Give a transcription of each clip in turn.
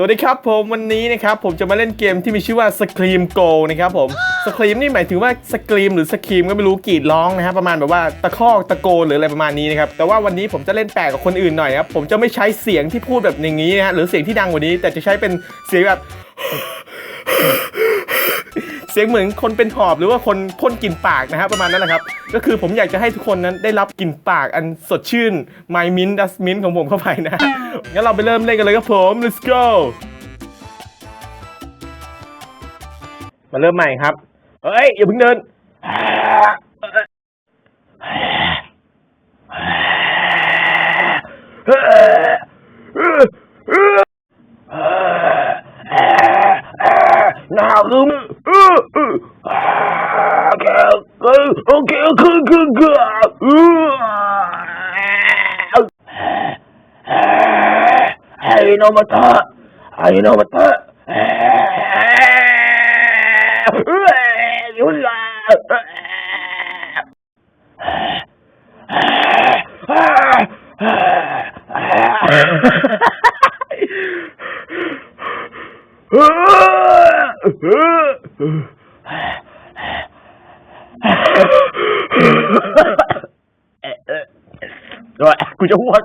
สวัสดีครับผมวันนี้นะครับผมจะมาเล่นเกมที่มีชื่อว่าสครีมโกนะครับผมสครีมนี่หมายถึงว่าสครีมหรือสครีมก็ไม่รู้กรีดร้องนะครับประมาณแบบว่าตะคอกตะโกนหรืออะไรประมาณนี้นะครับแต่ว่าวันนี้ผมจะเล่นแปลกกับคนอื่นหน่อยครับผมจะไม่ใช้เสียงที่พูดแบบอย่างนี้นะฮะหรือเสียงที่ดังกว่านี้ แต่จะใช้เป็นเสียงแบบ เสียงเหมือนคนเป็นหอบหรือว่าคนพ่นกลิ่นปากนะฮะประมาณนั้นแหละครับ ก็คือผมอยากจะให้ทุกคนนั้นได้รับกลิ่นปากอันสดชื่น My Mint Dust Mint ของผมเข้าไปนะงั้นเราไปเริ่มเล่นกันเลยครับผม let's go มาเริ่มใหม่ครับเฮ้ยอย่าเพิ่งเดินหนาวลืมโอเค โอเคโอเคโอเคโอเคไอ้โนมาตะไอ้โนมาตะยุ่งละกูจะอ้วก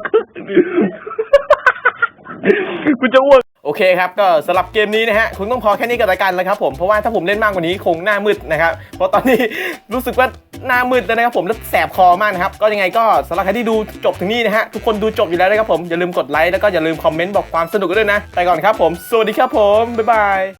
กูจะอ้วกโอเคครับก็สำหรับเกมนี้นะฮะคงต้องพอแค่นี้กับรายการแล้วครับผมเพราะว่าถ้าผมเล่นมากกว่านี้คงหน้ามืดนะครับเพราะตอนนี้รู้สึกว่าหน้ามืดแล้วนะครับผมแล้วแสบคอมากนะครับก็ยังไงก็สำหรับใครที่ดูจบถึงนี่นะฮะทุกคนดูจบอยู่แล้วนะครับผมอย่าลืมกดไลค์แล้วก็อย่าลืมคอมเมนต์บอกความสนุกกันด้วยนะไปก่อนครับผมสวัสดีครับผมบ๊ายบาย